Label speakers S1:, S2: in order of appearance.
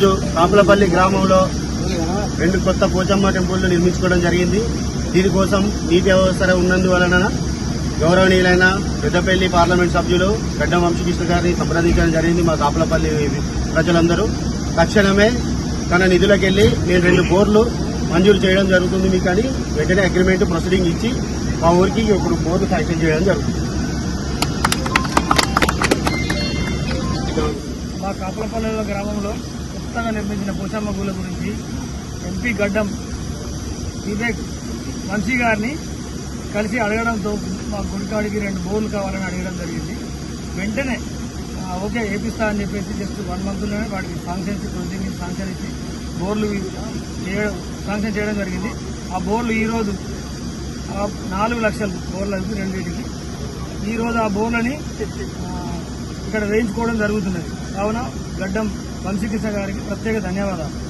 S1: కాపులపల్లి గ్రామంలో రెండు కొత్త పోచమ్మ టెంపుల్ను నిర్మించుకోవడం జరిగింది. దీనికోసం నీటి అవసరం ఉన్నందువలన గౌరవనీయులైన పెద్దపల్లి పార్లమెంట్ సభ్యులు గడ్డ వంశకృష్ణ గారిని సంప్రదించడం జరిగింది మా కాపులపల్లి ప్రజలందరూ. తక్షణమే తన నిధులకెళ్ళి నేను రెండు బోర్లు మంజూరు చేయడం జరుగుతుంది మీకు అని వెంటనే అగ్రిమెంట్ ప్రొసీడింగ్ ఇచ్చి మా ఊరికి ఇప్పుడు బోర్లు శాంక్షన్ చేయడం జరుగుతుంది.
S2: మా కాపలపల్లెల గ్రామంలో కొత్తగా నిర్మించిన పోచమ్మ గుళ్ళ గురించి ఎంపీ గడ్డం వివేక్ వంశీ గారిని కలిసి అడగడంతో మా గుడికాడికి రెండు బోర్లు కావాలని అడగడం జరిగింది. వెంటనే ఓకే వేపిస్తా అని చెప్పేసి జస్ట్ వన్ మంత్లోనే వాటికి ఫంక్షన్స్ ప్రొసీడింగ్ ఫంక్షన్ ఇచ్చి బోర్లు చేయడం ఫంక్షన్ చేయడం జరిగింది. ఆ బోర్లు ఈరోజు ఆ, నాలుగు లక్షలు బోర్లు అయితే రెండింటికి. ఈరోజు ఆ బోర్లని ఇక్కడ వేయించుకోవడం జరుగుతున్నది. కావున గడ్డం వంశీకృష్ణ గారికి ప్రత్యేక ధన్యవాదాలు.